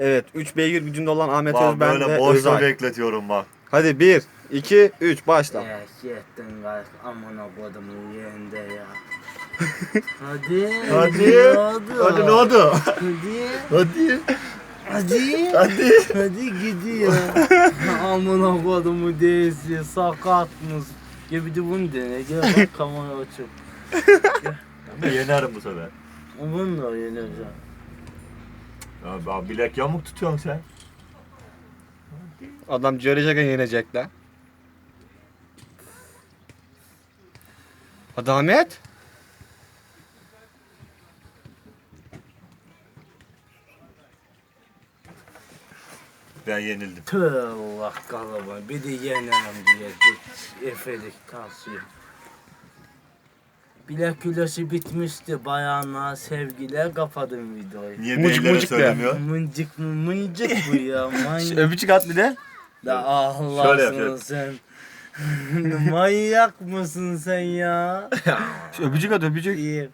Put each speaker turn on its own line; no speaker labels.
Evet 3 beygir gücünde olan Ahmet
Bak
Özben
böyle
ve
boşta
Özay.
bekletiyorum bak.
Hadi 1, 2, 3 başla.
Ya şeytan kalk amına kodumun yeğende ya. Hadi.
Hadi.
Ne oldu?
Hadi ne oldu?
Hadi.
Hadi.
Hadi.
Hadi.
Hadi gidiyor. amına kodumu değilsin sakatmış. Ya bir de bunu dene. Gel bak kamera açıp.
Yenerim bu sefer.
Bunu da yeneceğim.
Ya bilek yamuk tutuyorsun sen.
Adam görecekken yenecek lan. Hadi Ahmet.
Ben yenildim.
Tüh Allah kalıbı. Bir de yenerim diye efelik kasıyor. Bilek güleşi bitmişti bayanlar sevgiler kapadım videoyu.
Niye
Mucuk
beylere
mucuk de.
söylemiyor?
Mıncık mı mıncık bu ya manyak.
Öpücük at bir de.
Da
Şöyle
Allah'sın
yapıyorum.
sen. Manyak mısın sen ya?
Şu öpücük at öpücük.
İyi.